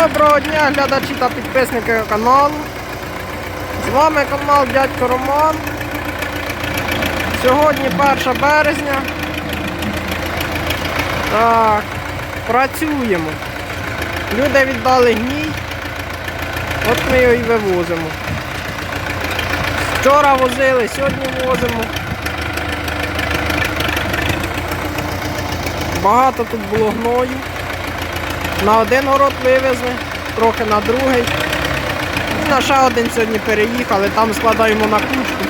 Доброго дня, глядачі та підписники каналу. З вами канал Дядько Роман. Сьогодні 1 березня. Так, працюємо. Люди віддали гній. От ми його і вивозимо. Вчора возили, сьогодні возимо. Багато тут було гною. На один город вивезли, трохи на другий. І на ще один сьогодні переїхали, там складаємо на кучку.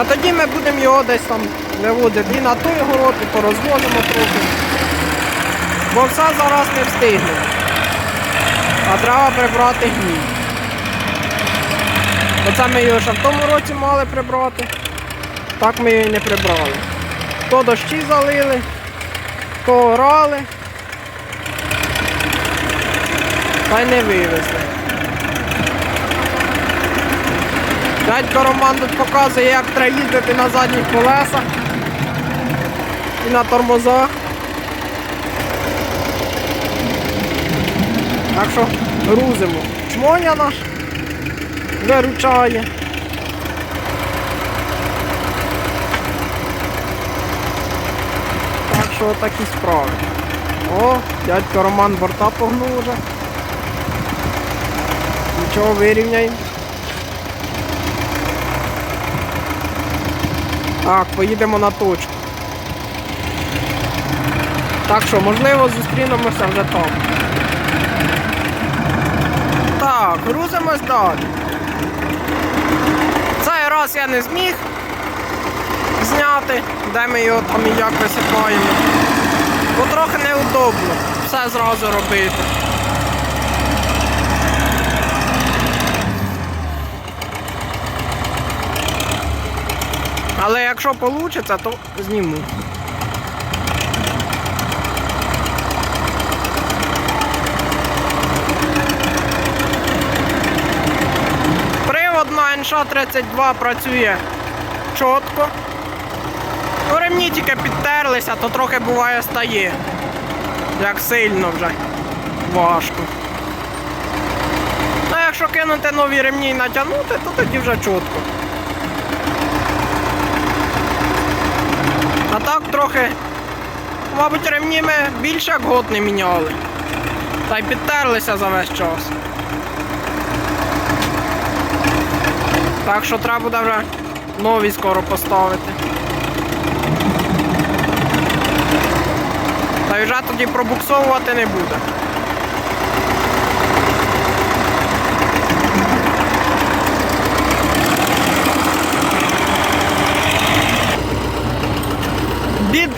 А тоді ми будемо його десь там вивозити і на той город, і порозвозимо трохи. Бо все зараз не встигнемо. А треба прибрати гній. Оце ми його ще в тому році мали прибрати. Так ми і не прибрали. То дощі залили, то орали. Та й не вивезли. Дядько Роман тут показує, як треба їздити на задніх колесах і на тормозах. Так що грузимо. Чмоня наш виручає. Так що такі справи. О, дядько Роман борта погнув уже. Нічого вирівняємо. Так, поїдемо на точку. Так що, можливо, зустрінемося вже там. Так, грузимось далі. Цей раз я не зміг зняти, де ми його там і як висипаємо. Бо трохи неудобно все зразу робити. Але якщо вийде, то зніму. Привод на НШ-32 працює чітко. Ремні тільки підтерлися, то трохи буває стає. Як сильно вже важко. Ну, якщо кинути нові ремні і натягнути, то тоді вже чітко. А так трохи, мабуть, ремні ми більше як год не міняли. Та й підтерлися за весь час. Так що треба буде вже нові скоро поставити. Та вже тоді пробуксовувати не буде.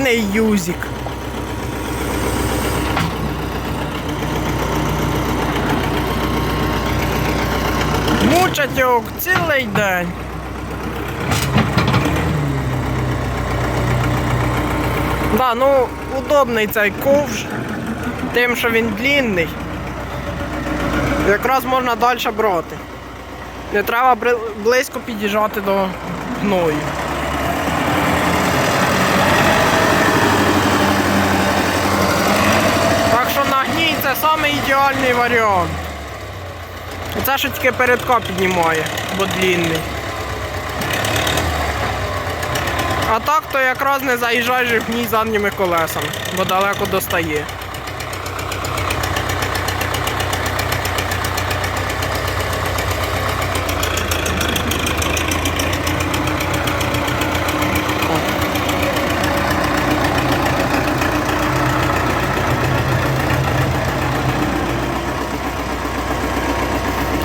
Бідний юзик. Мучать його цілий день. Да, ну удобний цей ковш, тим, що він длінний. Якраз можна далі брати. Не треба близько під'їжджати до гною. Так що на гній це саме ідеальний варіант. Це що тільки передка піднімає, бо длінний. А так то якраз не заїжджаєш в гній задніми колесами, бо далеко достає.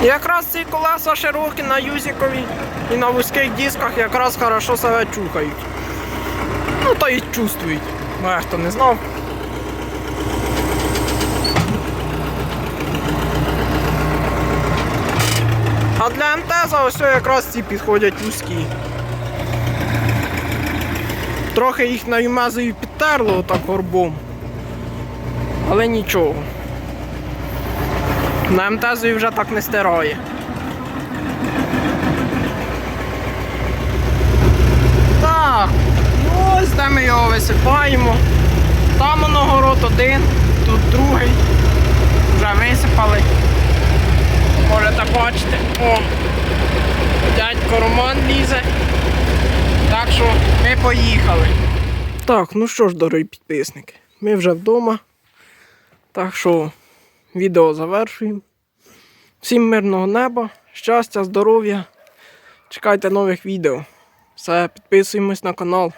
Якраз ці колеса широкі на юзікові і на вузьких дисках якраз хорошо себе чухають. Ну то і чувствують. Ну, хто не знав. А для МТЗа ось якраз ці підходять вузькі. Трохи їх на юмезові підтерло отак горбом. Але нічого. На МТЗі вже так не стирає. Так, ну ось де ми його висипаємо. Там воно город один, тут другий. Вже висипали. Можете бачити. О, дядько Роман лізе. Так що ми поїхали. Так, ну що ж, дорогі підписники, ми вже вдома. Так що відео завершуємо. Всім мирного неба, щастя, здоров'я. Чекайте нових відео. Все, підписуємось на канал.